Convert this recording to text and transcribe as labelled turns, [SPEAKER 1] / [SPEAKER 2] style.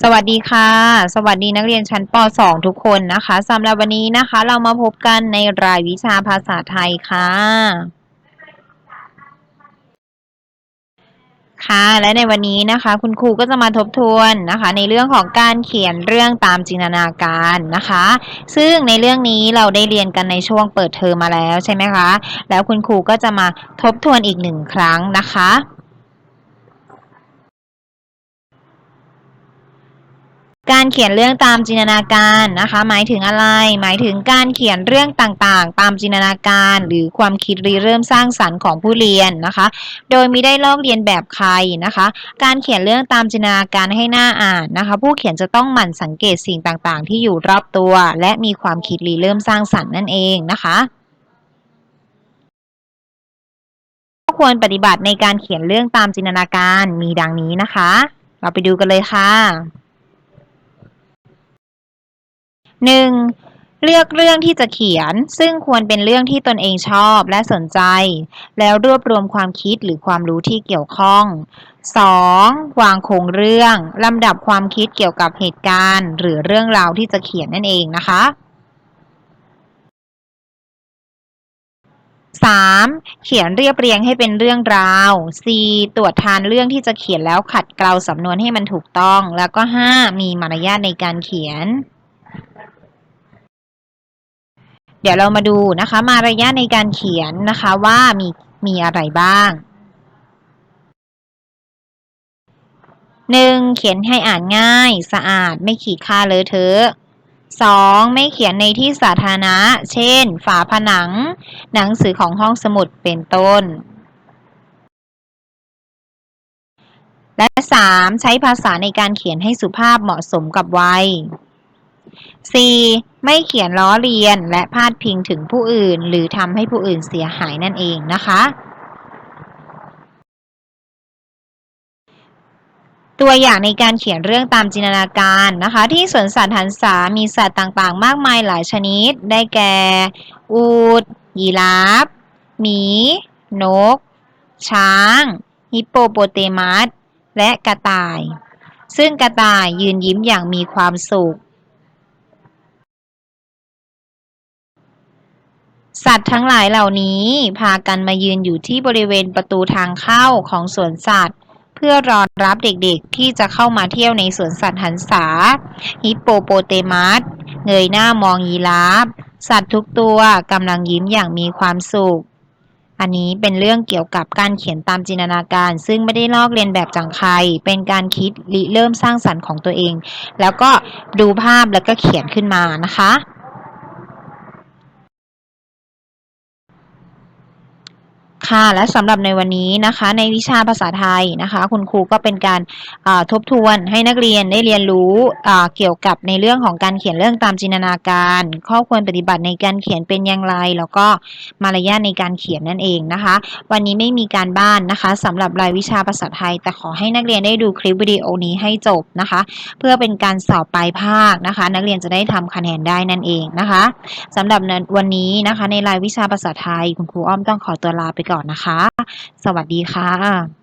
[SPEAKER 1] สวัสดีค่ะ สวัสดีนักเรียนชั้นป .2 ทุกคนนะคะสำหรับวันนี้นะคะ เรามาพบกันในรายวิชาภาษาไทยค่ะ ค่ะ และในวันนี้นะคะ คุณครูก็จะมาทบทวนนะคะ ในเรื่องของการเขียนเรื่องตามจินตนาการนะคะ ซึ่งในเรื่องนี้เราได้เรียนกันในช่วงเปิดเทอมมาแล้วใช่ไหมคะ แล้วคุณครูก็จะมาทบทวนอีกหนึ่งครั้งนะคะ การเขียนเรื่องตามจินตนาการนะคะ หมายถึงอะไร หมายถึงการเขียนเรื่องต่างๆ ตามจินตนาการ หรือความคิดริเริ่มสร้างสรรค์ของผู้เรียนนะคะ โดยไม่ได้ลอกเรียนแบบใครนะคะ การเขียนเรื่องตามจินตนาการให้หน้าอ่านนะคะ ผู้เขียนจะต้องหมั่นสังเกตสิ่งต่างๆ ที่อยู่รอบตัว และมีความคิดริเริ่มสร้างสรรค์นั่นเองนะคะควรปฏิบัติในการเขียนเรื่องตามจินตนาการมีดังนี้นะคะ เราไปดูกันเลยค่ะ หนึ่งเลือกเรื่องที่จะเขียน ซึ่งควรเป็นเรื่องที่ตนเองชอบและสนใจ แล้วรวบรวมความคิดหรือความรู้ที่เกี่ยวข้อง 2. วางโครงเรื่อง ลำดับความคิดเกี่ยวกับเหตุการณ์ หรือเรื่องราวที่จะเขียนนั่นเองนะคะ 3. เขียนเรียบเรียงให้เป็นเรื่องราว 4. ตรวจทานเรื่องที่จะเขียนแล้วขัดเกลาสำนวนให้มันถูกต้อง แล้วก็ 5. มีมารยาทในการเขียน เดี๋ยวเรามาดูนะคะ มารยาในการเขียนนะคะว่ามีมีอะไรบ้างหนึ่งเขียนให้อ่านง่าย สะอาดไม่ขีดค่าเลอะเทอะสองไม่เขียนในที่สาธารณะ เช่น ฝาผนัง หนังสือของห้องสมุดเป็นต้น และสามใช้ภาษาในการเขียนให้สุภาพเหมาะสมกับวัย 4. ไม่เขียนล้อเลียนและพาดพิงถึงผู้อื่น หรือทำให้ผู้อื่นเสียหายนั่นเองนะคะ ตัวอย่างในการเขียนเรื่องตามจินตนาการนะคะ ที่สวนสัตว์หันษามีสัตว์ต่างๆ มากมายหลายชนิด ได้แก่ อูฐยีราฟหมี นก ช้าง ฮิปโปโปเตมัสและกระต่าย ซึ่งกระต่ายยืนยิ้มอย่างมีความสุข สัตว์ทั้งหลายเหล่านี้พากันมายืนอยู่ที่บริเวณประตูทางเข้าของสวนสัตว์ เพื่อรอรับเด็กๆที่จะเข้ามาเที่ยวในสวนสัตว์หันษา ฮิปโปโปเตมัสเงยหน้ามองยีราฟสัตว์ทุกตัวกำลังยิ้มอย่างมีความสุข อันนี้เป็นเรื่องเกี่ยวกับการเขียนตามจินตนาการ ซึ่งไม่ได้ลอกเลียนแบบจากใคร เป็นการคิดริเริ่มสร้างสรรค์ของตัวเอง แล้วก็ดูภาพแล้วก็เขียนขึ้นมานะคะ ค่ะและสำหรับในวันนี้นะคะ ในวิชาภาษาไทยนะคะ คุณครูก็เป็นการทบทวนให้นักเรียนได้เรียนรู้เกี่ยวกับในเรื่องของการเขียนเรื่องตามจินตนาการ ข้อควรปฏิบัติในการเขียนเป็นอย่างไร แล้วก็มารยาทในการเขียนนั่นเองนะคะ วันนี้ไม่มีการบ้านนะคะสำหรับรายวิชาภาษาไทย แต่ขอให้นักเรียนได้ดูคลิปวิดีโอนี้ให้จบนะคะ เพื่อเป็นการสอบปลายภาคนะคะ นักเรียนจะได้ทำคะแนนได้นั่นเองนะคะสำหรับวันนี้นะคะ ในรายวิชาภาษาไทย คุณครูอ้อมต้องขอตัวลาไปก่อนนะคะ สวัสดีค่ะ